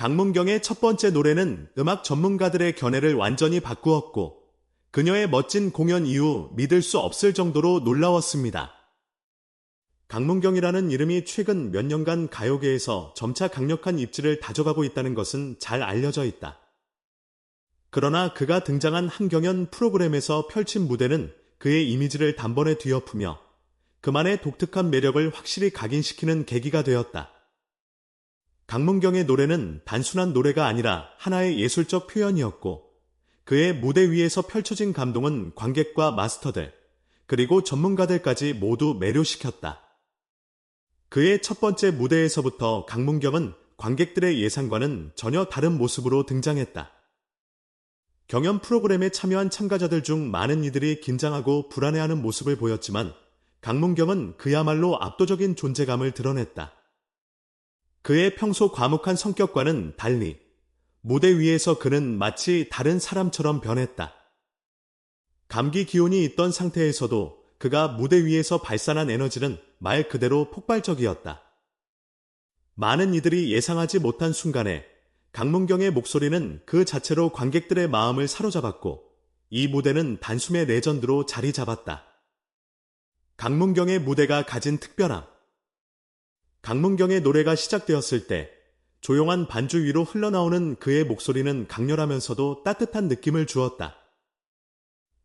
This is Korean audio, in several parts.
강문경의 첫 번째 노래는 음악 전문가들의 견해를 완전히 바꾸었고 그녀의 멋진 공연 이후 믿을 수 없을 정도로 놀라웠습니다. 강문경이라는 이름이 최근 몇 년간 가요계에서 점차 강력한 입지를 다져가고 있다는 것은 잘 알려져 있다. 그러나 그가 등장한 한 경연 프로그램에서 펼친 무대는 그의 이미지를 단번에 뒤엎으며 그만의 독특한 매력을 확실히 각인시키는 계기가 되었다. 강문경의 노래는 단순한 노래가 아니라 하나의 예술적 표현이었고 그의 무대 위에서 펼쳐진 감동은 관객과 마스터들 그리고 전문가들까지 모두 매료시켰다. 그의 첫 번째 무대에서부터 강문경은 관객들의 예상과는 전혀 다른 모습으로 등장했다. 경연 프로그램에 참여한 참가자들 중 많은 이들이 긴장하고 불안해하는 모습을 보였지만 강문경은 그야말로 압도적인 존재감을 드러냈다. 그의 평소 과묵한 성격과는 달리 무대 위에서 그는 마치 다른 사람처럼 변했다. 감기 기운이 있던 상태에서도 그가 무대 위에서 발산한 에너지는 말 그대로 폭발적이었다. 많은 이들이 예상하지 못한 순간에 강문경의 목소리는 그 자체로 관객들의 마음을 사로잡았고 이 무대는 단숨에 레전드로 자리 잡았다. 강문경의 무대가 가진 특별함. 강문경의 노래가 시작되었을 때 조용한 반주 위로 흘러나오는 그의 목소리는 강렬하면서도 따뜻한 느낌을 주었다.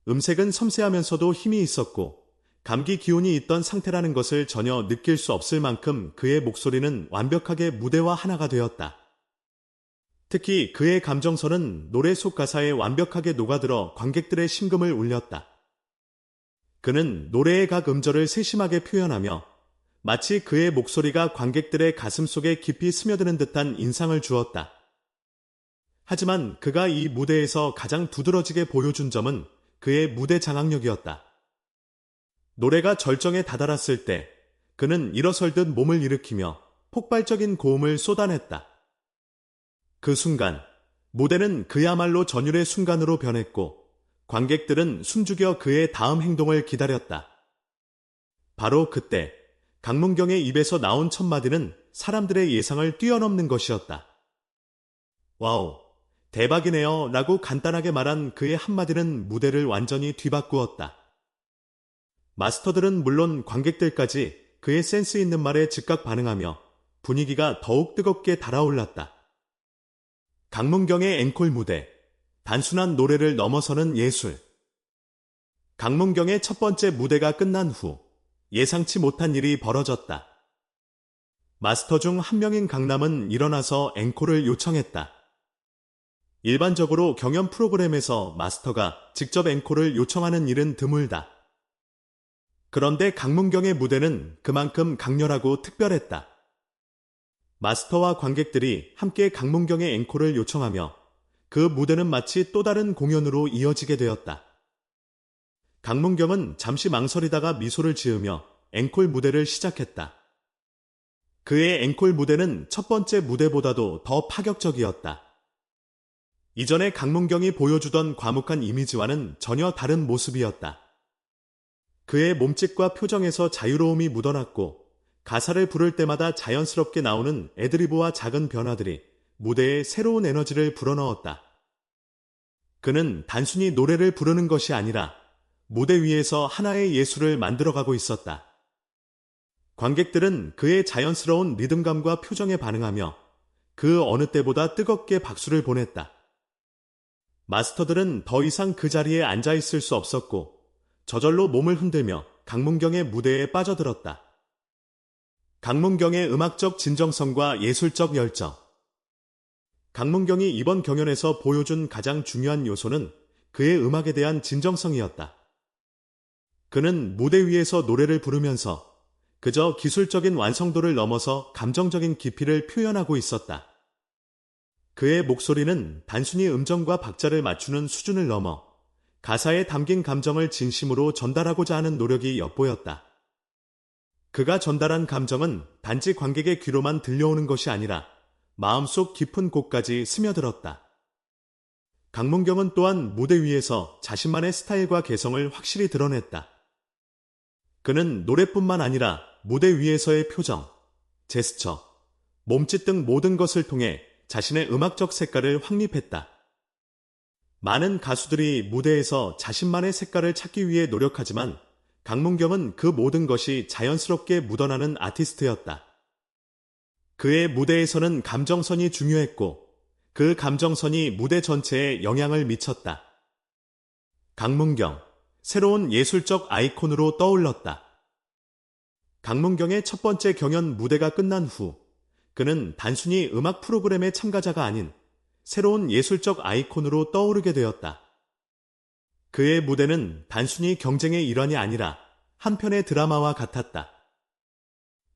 음색은 섬세하면서도 힘이 있었고 감기 기운이 있던 상태라는 것을 전혀 느낄 수 없을 만큼 그의 목소리는 완벽하게 무대와 하나가 되었다. 특히 그의 감정선은 노래 속 가사에 완벽하게 녹아들어 관객들의 심금을 울렸다. 그는 노래의 각 음절을 세심하게 표현하며 마치 그의 목소리가 관객들의 가슴 속에 깊이 스며드는 듯한 인상을 주었다. 하지만 그가 이 무대에서 가장 두드러지게 보여준 점은 그의 무대 장악력이었다. 노래가 절정에 다다랐을 때 그는 일어설듯 몸을 일으키며 폭발적인 고음을 쏟아냈다. 그 순간 무대는 그야말로 전율의 순간으로 변했고 관객들은 숨죽여 그의 다음 행동을 기다렸다. 바로 그때 강문경의 입에서 나온 첫 마디는 사람들의 예상을 뛰어넘는 것이었다. 와우, 대박이네요 라고 간단하게 말한 그의 한마디는 무대를 완전히 뒤바꾸었다. 마스터들은 물론 관객들까지 그의 센스 있는 말에 즉각 반응하며 분위기가 더욱 뜨겁게 달아올랐다. 강문경의 앵콜 무대. 단순한 노래를 넘어서는 예술. 강문경의 첫 번째 무대가 끝난 후 예상치 못한 일이 벌어졌다. 마스터 중 한 명인 강남은 일어나서 앵콜을 요청했다. 일반적으로 경연 프로그램에서 마스터가 직접 앵콜을 요청하는 일은 드물다. 그런데 강문경의 무대는 그만큼 강렬하고 특별했다. 마스터와 관객들이 함께 강문경의 앵콜을 요청하며 그 무대는 마치 또 다른 공연으로 이어지게 되었다. 강문경은 잠시 망설이다가 미소를 지으며 앵콜 무대를 시작했다. 그의 앵콜 무대는 첫 번째 무대보다도 더 파격적이었다. 이전에 강문경이 보여주던 과묵한 이미지와는 전혀 다른 모습이었다. 그의 몸짓과 표정에서 자유로움이 묻어났고 가사를 부를 때마다 자연스럽게 나오는 애드리브와 작은 변화들이 무대에 새로운 에너지를 불어넣었다. 그는 단순히 노래를 부르는 것이 아니라 무대 위에서 하나의 예술을 만들어가고 있었다. 관객들은 그의 자연스러운 리듬감과 표정에 반응하며 그 어느 때보다 뜨겁게 박수를 보냈다. 마스터들은 더 이상 그 자리에 앉아 있을 수 없었고 저절로 몸을 흔들며 강문경의 무대에 빠져들었다. 강문경의 음악적 진정성과 예술적 열정. 강문경이 이번 경연에서 보여준 가장 중요한 요소는 그의 음악에 대한 진정성이었다. 그는 무대 위에서 노래를 부르면서 그저 기술적인 완성도를 넘어서 감정적인 깊이를 표현하고 있었다. 그의 목소리는 단순히 음정과 박자를 맞추는 수준을 넘어 가사에 담긴 감정을 진심으로 전달하고자 하는 노력이 엿보였다. 그가 전달한 감정은 단지 관객의 귀로만 들려오는 것이 아니라 마음속 깊은 곳까지 스며들었다. 강문경은 또한 무대 위에서 자신만의 스타일과 개성을 확실히 드러냈다. 그는 노래뿐만 아니라 무대 위에서의 표정, 제스처, 몸짓 등 모든 것을 통해 자신의 음악적 색깔을 확립했다. 많은 가수들이 무대에서 자신만의 색깔을 찾기 위해 노력하지만 강문경은 그 모든 것이 자연스럽게 묻어나는 아티스트였다. 그의 무대에서는 감정선이 중요했고 그 감정선이 무대 전체에 영향을 미쳤다. 강문경, 새로운 예술적 아이콘으로 떠올랐다. 강문경의 첫 번째 경연 무대가 끝난 후 그는 단순히 음악 프로그램의 참가자가 아닌 새로운 예술적 아이콘으로 떠오르게 되었다. 그의 무대는 단순히 경쟁의 일환이 아니라 한편의 드라마와 같았다.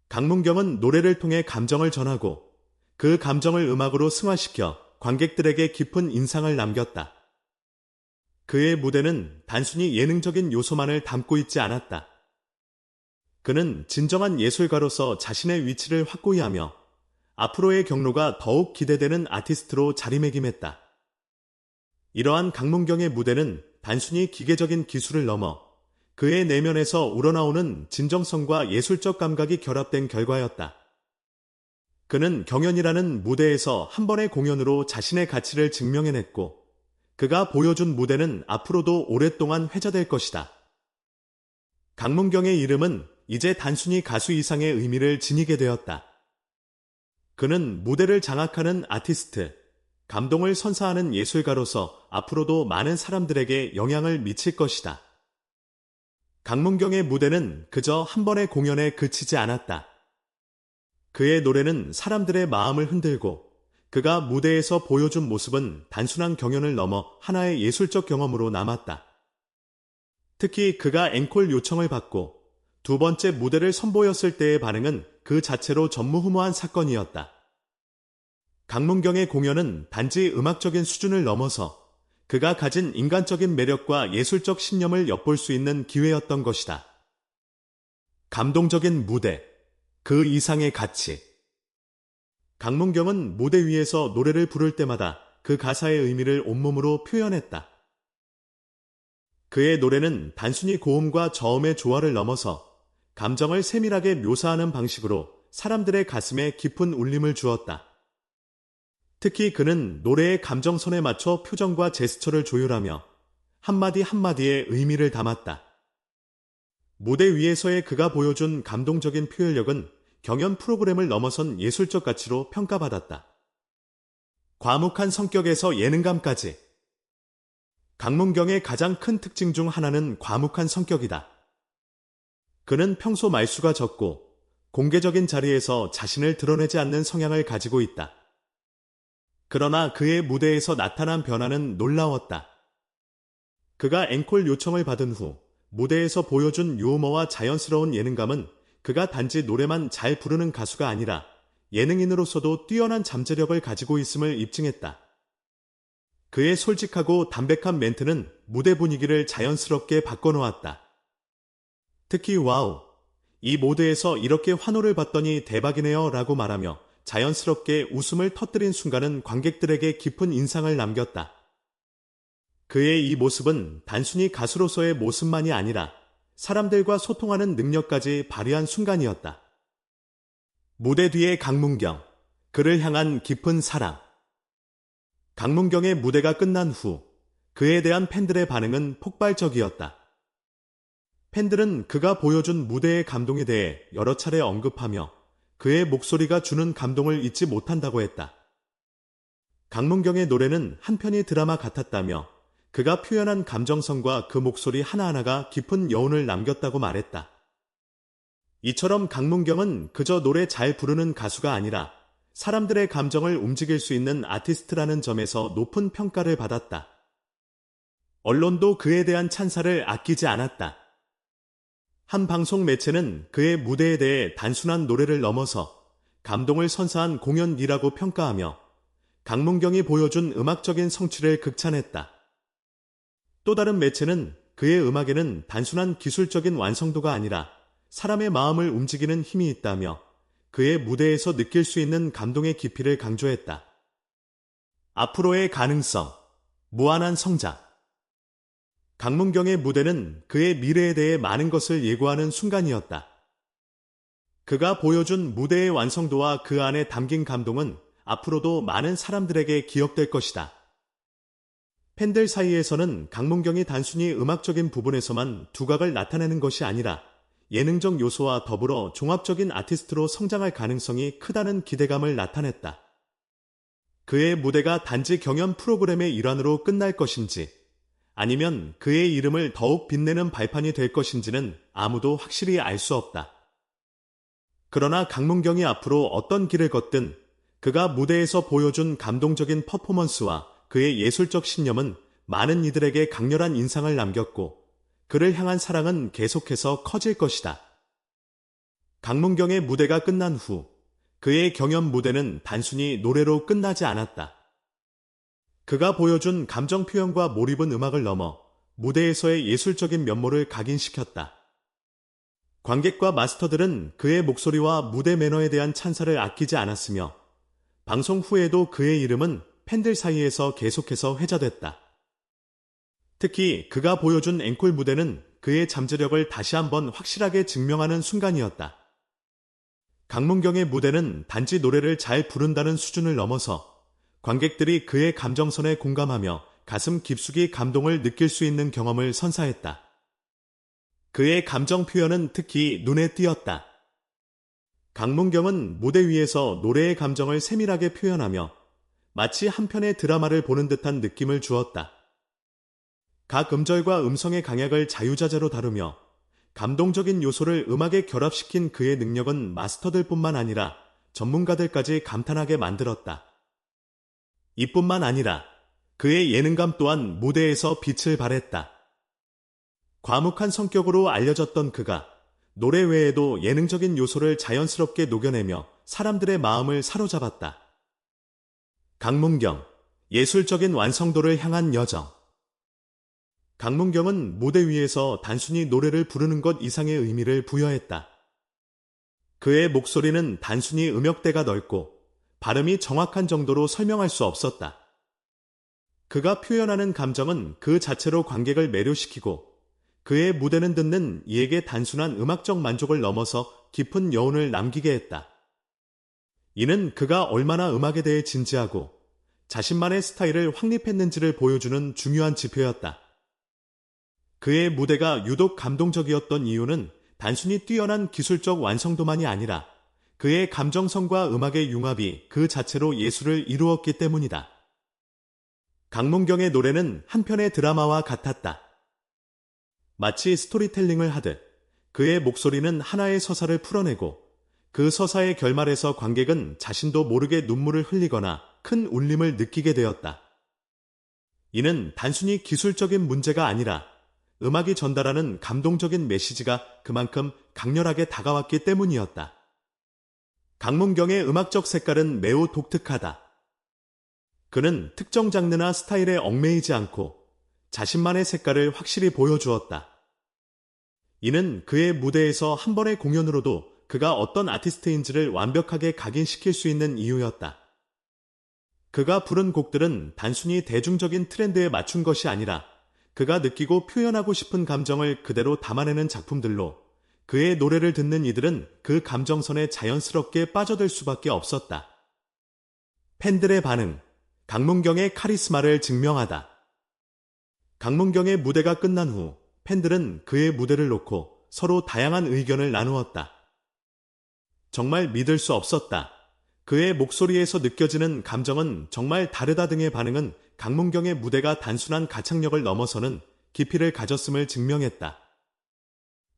강문경은 노래를 통해 감정을 전하고 그 감정을 음악으로 승화시켜 관객들에게 깊은 인상을 남겼다. 그의 무대는 단순히 예능적인 요소만을 담고 있지 않았다. 그는 진정한 예술가로서 자신의 위치를 확고히 하며 앞으로의 경로가 더욱 기대되는 아티스트로 자리매김했다. 이러한 강문경의 무대는 단순히 기계적인 기술을 넘어 그의 내면에서 우러나오는 진정성과 예술적 감각이 결합된 결과였다. 그는 경연이라는 무대에서 한 번의 공연으로 자신의 가치를 증명해냈고 그가 보여준 무대는 앞으로도 오랫동안 회자될 것이다. 강문경의 이름은 이제 단순히 가수 이상의 의미를 지니게 되었다. 그는 무대를 장악하는 아티스트, 감동을 선사하는 예술가로서 앞으로도 많은 사람들에게 영향을 미칠 것이다. 강문경의 무대는 그저 한 번의 공연에 그치지 않았다. 그의 노래는 사람들의 마음을 흔들고 그가 무대에서 보여준 모습은 단순한 경연을 넘어 하나의 예술적 경험으로 남았다. 특히 그가 앵콜 요청을 받고 두 번째 무대를 선보였을 때의 반응은 그 자체로 전무후무한 사건이었다. 강문경의 공연은 단지 음악적인 수준을 넘어서 그가 가진 인간적인 매력과 예술적 신념을 엿볼 수 있는 기회였던 것이다. 감동적인 무대, 그 이상의 가치. 강문경은 무대 위에서 노래를 부를 때마다 그 가사의 의미를 온몸으로 표현했다. 그의 노래는 단순히 고음과 저음의 조화를 넘어서 감정을 세밀하게 묘사하는 방식으로 사람들의 가슴에 깊은 울림을 주었다. 특히 그는 노래의 감정선에 맞춰 표정과 제스처를 조율하며 한마디 한마디에 의미를 담았다. 무대 위에서의 그가 보여준 감동적인 표현력은 경연 프로그램을 넘어선 예술적 가치로 평가받았다. 과묵한 성격에서 예능감까지. 강문경의 가장 큰 특징 중 하나는 과묵한 성격이다. 그는 평소 말수가 적고 공개적인 자리에서 자신을 드러내지 않는 성향을 가지고 있다. 그러나 그의 무대에서 나타난 변화는 놀라웠다. 그가 앵콜 요청을 받은 후 무대에서 보여준 유머와 자연스러운 예능감은 그가 단지 노래만 잘 부르는 가수가 아니라 예능인으로서도 뛰어난 잠재력을 가지고 있음을 입증했다. 그의 솔직하고 담백한 멘트는 무대 분위기를 자연스럽게 바꿔놓았다. 특히 와우, 이 모드에서 이렇게 환호를 받더니 대박이네요 라고 말하며 자연스럽게 웃음을 터뜨린 순간은 관객들에게 깊은 인상을 남겼다. 그의 이 모습은 단순히 가수로서의 모습만이 아니라 사람들과 소통하는 능력까지 발휘한 순간이었다. 무대 뒤의 강문경, 그를 향한 깊은 사랑. 강문경의 무대가 끝난 후 그에 대한 팬들의 반응은 폭발적이었다. 팬들은 그가 보여준 무대의 감동에 대해 여러 차례 언급하며 그의 목소리가 주는 감동을 잊지 못한다고 했다. 강문경의 노래는 한편의 드라마 같았다며 그가 표현한 감정성과 그 목소리 하나하나가 깊은 여운을 남겼다고 말했다. 이처럼 강문경은 그저 노래 잘 부르는 가수가 아니라 사람들의 감정을 움직일 수 있는 아티스트라는 점에서 높은 평가를 받았다. 언론도 그에 대한 찬사를 아끼지 않았다. 한 방송 매체는 그의 무대에 대해 단순한 노래를 넘어서 감동을 선사한 공연이라고 평가하며 강문경이 보여준 음악적인 성취를 극찬했다. 또 다른 매체는 그의 음악에는 단순한 기술적인 완성도가 아니라 사람의 마음을 움직이는 힘이 있다며 그의 무대에서 느낄 수 있는 감동의 깊이를 강조했다. 앞으로의 가능성, 무한한 성장. 강문경의 무대는 그의 미래에 대해 많은 것을 예고하는 순간이었다. 그가 보여준 무대의 완성도와 그 안에 담긴 감동은 앞으로도 많은 사람들에게 기억될 것이다. 팬들 사이에서는 강문경이 단순히 음악적인 부분에서만 두각을 나타내는 것이 아니라 예능적 요소와 더불어 종합적인 아티스트로 성장할 가능성이 크다는 기대감을 나타냈다. 그의 무대가 단지 경연 프로그램의 일환으로 끝날 것인지 아니면 그의 이름을 더욱 빛내는 발판이 될 것인지는 아무도 확실히 알 수 없다. 그러나 강문경이 앞으로 어떤 길을 걷든 그가 무대에서 보여준 감동적인 퍼포먼스와 그의 예술적 신념은 많은 이들에게 강렬한 인상을 남겼고 그를 향한 사랑은 계속해서 커질 것이다. 강문경의 무대가 끝난 후 그의 경연 무대는 단순히 노래로 끝나지 않았다. 그가 보여준 감정 표현과 몰입은 음악을 넘어 무대에서의 예술적인 면모를 각인시켰다. 관객과 마스터들은 그의 목소리와 무대 매너에 대한 찬사를 아끼지 않았으며 방송 후에도 그의 이름은 팬들 사이에서 계속해서 회자됐다. 특히 그가 보여준 앵콜 무대는 그의 잠재력을 다시 한번 확실하게 증명하는 순간이었다. 강문경의 무대는 단지 노래를 잘 부른다는 수준을 넘어서 관객들이 그의 감정선에 공감하며 가슴 깊숙이 감동을 느낄 수 있는 경험을 선사했다. 그의 감정 표현은 특히 눈에 띄었다. 강문경은 무대 위에서 노래의 감정을 세밀하게 표현하며 마치 한 편의 드라마를 보는 듯한 느낌을 주었다. 각 음절과 음성의 강약을 자유자재로 다루며 감동적인 요소를 음악에 결합시킨 그의 능력은 마스터들 뿐만 아니라 전문가들까지 감탄하게 만들었다. 이뿐만 아니라 그의 예능감 또한 무대에서 빛을 발했다. 과묵한 성격으로 알려졌던 그가 노래 외에도 예능적인 요소를 자연스럽게 녹여내며 사람들의 마음을 사로잡았다. 강문경, 예술적인 완성도를 향한 여정. 강문경은 무대 위에서 단순히 노래를 부르는 것 이상의 의미를 부여했다. 그의 목소리는 단순히 음역대가 넓고 발음이 정확한 정도로 설명할 수 없었다. 그가 표현하는 감정은 그 자체로 관객을 매료시키고 그의 무대는 듣는 이에게 단순한 음악적 만족을 넘어서 깊은 여운을 남기게 했다. 이는 그가 얼마나 음악에 대해 진지하고 자신만의 스타일을 확립했는지를 보여주는 중요한 지표였다. 그의 무대가 유독 감동적이었던 이유는 단순히 뛰어난 기술적 완성도만이 아니라 그의 감정성과 음악의 융합이 그 자체로 예술을 이루었기 때문이다. 강문경의 노래는 한편의 드라마와 같았다. 마치 스토리텔링을 하듯 그의 목소리는 하나의 서사를 풀어내고 그 서사의 결말에서 관객은 자신도 모르게 눈물을 흘리거나 큰 울림을 느끼게 되었다. 이는 단순히 기술적인 문제가 아니라 음악이 전달하는 감동적인 메시지가 그만큼 강렬하게 다가왔기 때문이었다. 강문경의 음악적 색깔은 매우 독특하다. 그는 특정 장르나 스타일에 얽매이지 않고 자신만의 색깔을 확실히 보여주었다. 이는 그의 무대에서 한 번의 공연으로도 그가 어떤 아티스트인지를 완벽하게 각인시킬 수 있는 이유였다. 그가 부른 곡들은 단순히 대중적인 트렌드에 맞춘 것이 아니라 그가 느끼고 표현하고 싶은 감정을 그대로 담아내는 작품들로 그의 노래를 듣는 이들은 그 감정선에 자연스럽게 빠져들 수밖에 없었다. 팬들의 반응, 강문경의 카리스마를 증명하다. 강문경의 무대가 끝난 후 팬들은 그의 무대를 놓고 서로 다양한 의견을 나누었다. 정말 믿을 수 없었다. 그의 목소리에서 느껴지는 감정은 정말 다르다 등의 반응은 강문경의 무대가 단순한 가창력을 넘어서는 깊이를 가졌음을 증명했다.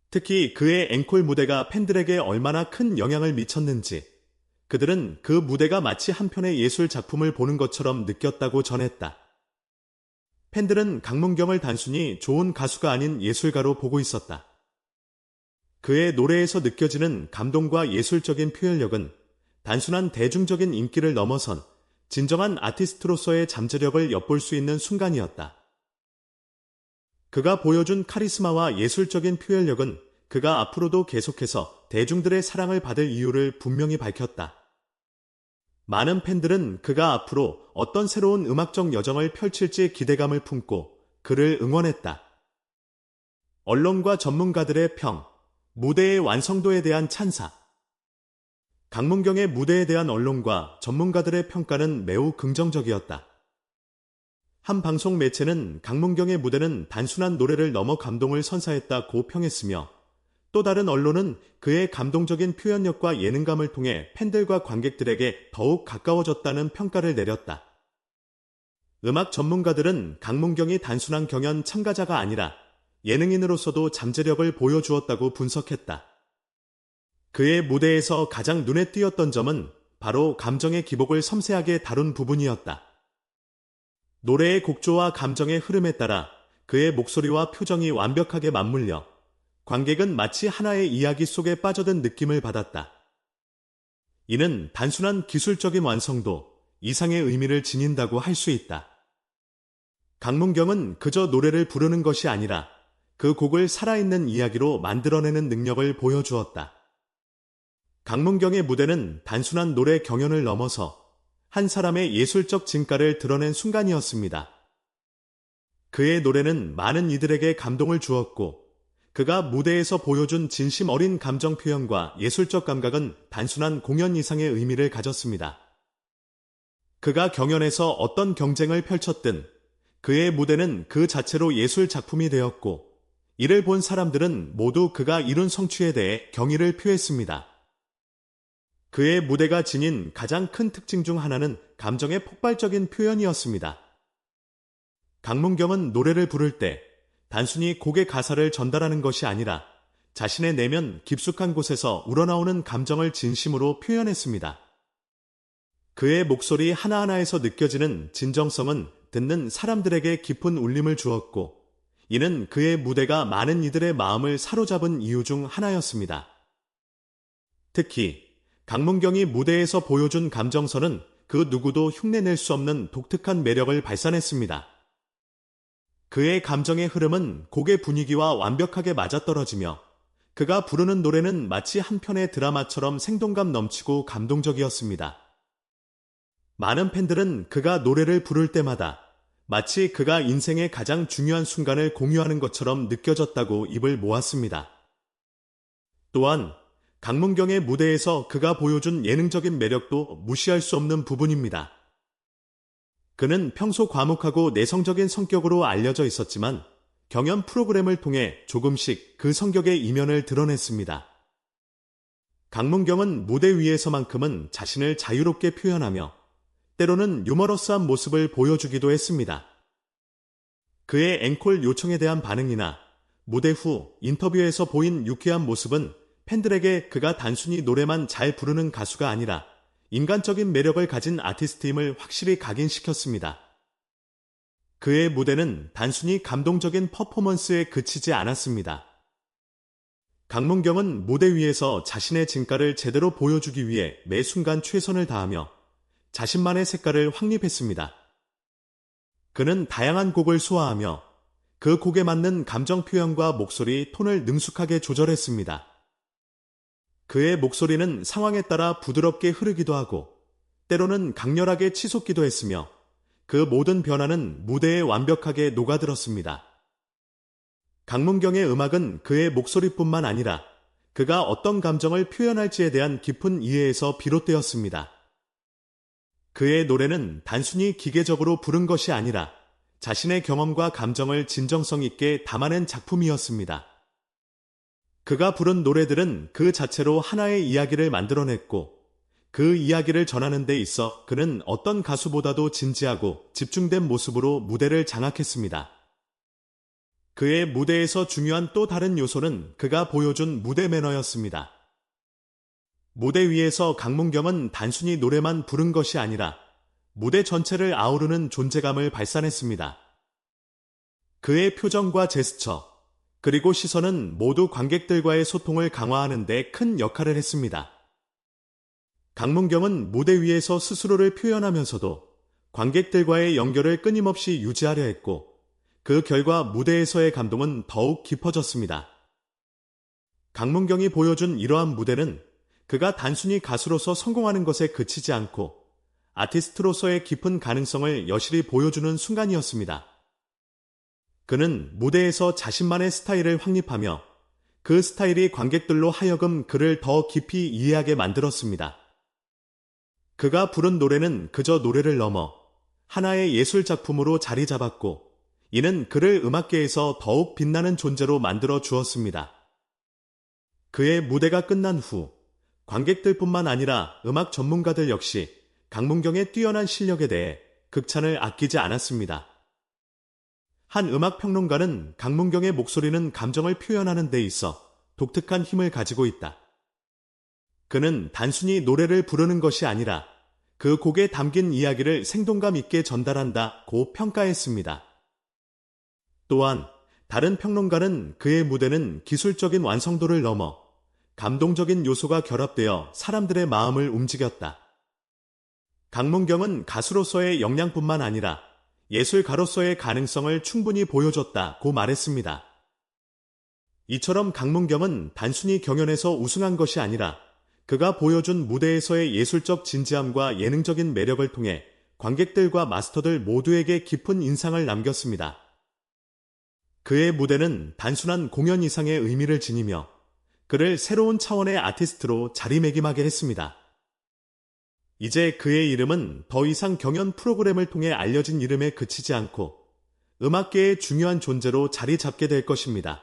특히 그의 앵콜 무대가 팬들에게 얼마나 큰 영향을 미쳤는지 그들은 그 무대가 마치 한편의 예술 작품을 보는 것처럼 느꼈다고 전했다. 팬들은 강문경을 단순히 좋은 가수가 아닌 예술가로 보고 있었다. 그의 노래에서 느껴지는 감동과 예술적인 표현력은 단순한 대중적인 인기를 넘어선 진정한 아티스트로서의 잠재력을 엿볼 수 있는 순간이었다. 그가 보여준 카리스마와 예술적인 표현력은 그가 앞으로도 계속해서 대중들의 사랑을 받을 이유를 분명히 밝혔다. 많은 팬들은 그가 앞으로 어떤 새로운 음악적 여정을 펼칠지 기대감을 품고 그를 응원했다. 언론과 전문가들의 평, 무대의 완성도에 대한 찬사. 강문경의 무대에 대한 언론과 전문가들의 평가는 매우 긍정적이었다. 한 방송 매체는 강문경의 무대는 단순한 노래를 넘어 감동을 선사했다고 평했으며 또 다른 언론은 그의 감동적인 표현력과 예능감을 통해 팬들과 관객들에게 더욱 가까워졌다는 평가를 내렸다. 음악 전문가들은 강문경이 단순한 경연 참가자가 아니라 예능인으로서도 잠재력을 보여주었다고 분석했다. 그의 무대에서 가장 눈에 띄었던 점은 바로 감정의 기복을 섬세하게 다룬 부분이었다. 노래의 곡조와 감정의 흐름에 따라 그의 목소리와 표정이 완벽하게 맞물려 관객은 마치 하나의 이야기 속에 빠져든 느낌을 받았다. 이는 단순한 기술적인 완성도 이상의 의미를 지닌다고 할 수 있다. 강문경은 그저 노래를 부르는 것이 아니라 그 곡을 살아있는 이야기로 만들어내는 능력을 보여주었다. 강문경의 무대는 단순한 노래 경연을 넘어서 한 사람의 예술적 진가를 드러낸 순간이었습니다. 그의 노래는 많은 이들에게 감동을 주었고 그가 무대에서 보여준 진심 어린 감정 표현과 예술적 감각은 단순한 공연 이상의 의미를 가졌습니다. 그가 경연에서 어떤 경쟁을 펼쳤든 그의 무대는 그 자체로 예술 작품이 되었고 이를 본 사람들은 모두 그가 이룬 성취에 대해 경의를 표했습니다. 그의 무대가 지닌 가장 큰 특징 중 하나는 감정의 폭발적인 표현이었습니다. 강문경은 노래를 부를 때 단순히 곡의 가사를 전달하는 것이 아니라 자신의 내면 깊숙한 곳에서 우러나오는 감정을 진심으로 표현했습니다. 그의 목소리 하나하나에서 느껴지는 진정성은 듣는 사람들에게 깊은 울림을 주었고, 이는 그의 무대가 많은 이들의 마음을 사로잡은 이유 중 하나였습니다. 특히 강문경이 무대에서 보여준 감정선은 그 누구도 흉내낼 수 없는 독특한 매력을 발산했습니다. 그의 감정의 흐름은 곡의 분위기와 완벽하게 맞아떨어지며 그가 부르는 노래는 마치 한 편의 드라마처럼 생동감 넘치고 감동적이었습니다. 많은 팬들은 그가 노래를 부를 때마다 마치 그가 인생의 가장 중요한 순간을 공유하는 것처럼 느껴졌다고 입을 모았습니다. 또한 강문경의 무대에서 그가 보여준 예능적인 매력도 무시할 수 없는 부분입니다. 그는 평소 과묵하고 내성적인 성격으로 알려져 있었지만 경연 프로그램을 통해 조금씩 그 성격의 이면을 드러냈습니다. 강문경은 무대 위에서만큼은 자신을 자유롭게 표현하며 때로는 유머러스한 모습을 보여주기도 했습니다. 그의 앵콜 요청에 대한 반응이나 무대 후 인터뷰에서 보인 유쾌한 모습은 팬들에게 그가 단순히 노래만 잘 부르는 가수가 아니라 인간적인 매력을 가진 아티스트임을 확실히 각인시켰습니다. 그의 무대는 단순히 감동적인 퍼포먼스에 그치지 않았습니다. 강문경은 무대 위에서 자신의 진가를 제대로 보여주기 위해 매 순간 최선을 다하며 자신만의 색깔을 확립했습니다. 그는 다양한 곡을 소화하며 그 곡에 맞는 감정 표현과 목소리, 톤을 능숙하게 조절했습니다. 그의 목소리는 상황에 따라 부드럽게 흐르기도 하고 때로는 강렬하게 치솟기도 했으며 그 모든 변화는 무대에 완벽하게 녹아들었습니다. 강문경의 음악은 그의 목소리뿐만 아니라 그가 어떤 감정을 표현할지에 대한 깊은 이해에서 비롯되었습니다. 그의 노래는 단순히 기계적으로 부른 것이 아니라 자신의 경험과 감정을 진정성 있게 담아낸 작품이었습니다. 그가 부른 노래들은 그 자체로 하나의 이야기를 만들어냈고 그 이야기를 전하는 데 있어 그는 어떤 가수보다도 진지하고 집중된 모습으로 무대를 장악했습니다. 그의 무대에서 중요한 또 다른 요소는 그가 보여준 무대 매너였습니다. 무대 위에서 강문경은 단순히 노래만 부른 것이 아니라 무대 전체를 아우르는 존재감을 발산했습니다. 그의 표정과 제스처, 그리고 시선은 모두 관객들과의 소통을 강화하는 데 큰 역할을 했습니다. 강문경은 무대 위에서 스스로를 표현하면서도 관객들과의 연결을 끊임없이 유지하려 했고 그 결과 무대에서의 감동은 더욱 깊어졌습니다. 강문경이 보여준 이러한 무대는 그가 단순히 가수로서 성공하는 것에 그치지 않고 아티스트로서의 깊은 가능성을 여실히 보여주는 순간이었습니다. 그는 무대에서 자신만의 스타일을 확립하며 그 스타일이 관객들로 하여금 그를 더 깊이 이해하게 만들었습니다. 그가 부른 노래는 그저 노래를 넘어 하나의 예술 작품으로 자리 잡았고, 이는 그를 음악계에서 더욱 빛나는 존재로 만들어 주었습니다. 그의 무대가 끝난 후, 관객들뿐만 아니라 음악 전문가들 역시 강문경의 뛰어난 실력에 대해 극찬을 아끼지 않았습니다. 한 음악 평론가는 강문경의 목소리는 감정을 표현하는 데 있어 독특한 힘을 가지고 있다. 그는 단순히 노래를 부르는 것이 아니라 그 곡에 담긴 이야기를 생동감 있게 전달한다고 평가했습니다. 또한 다른 평론가는 그의 무대는 기술적인 완성도를 넘어 감동적인 요소가 결합되어 사람들의 마음을 움직였다. 강문경은 가수로서의 역량뿐만 아니라 예술가로서의 가능성을 충분히 보여줬다고 말했습니다. 이처럼 강문경은 단순히 경연에서 우승한 것이 아니라 그가 보여준 무대에서의 예술적 진지함과 예능적인 매력을 통해 관객들과 마스터들 모두에게 깊은 인상을 남겼습니다. 그의 무대는 단순한 공연 이상의 의미를 지니며 그를 새로운 차원의 아티스트로 자리매김하게 했습니다. 이제 그의 이름은 더 이상 경연 프로그램을 통해 알려진 이름에 그치지 않고 음악계의 중요한 존재로 자리 잡게 될 것입니다.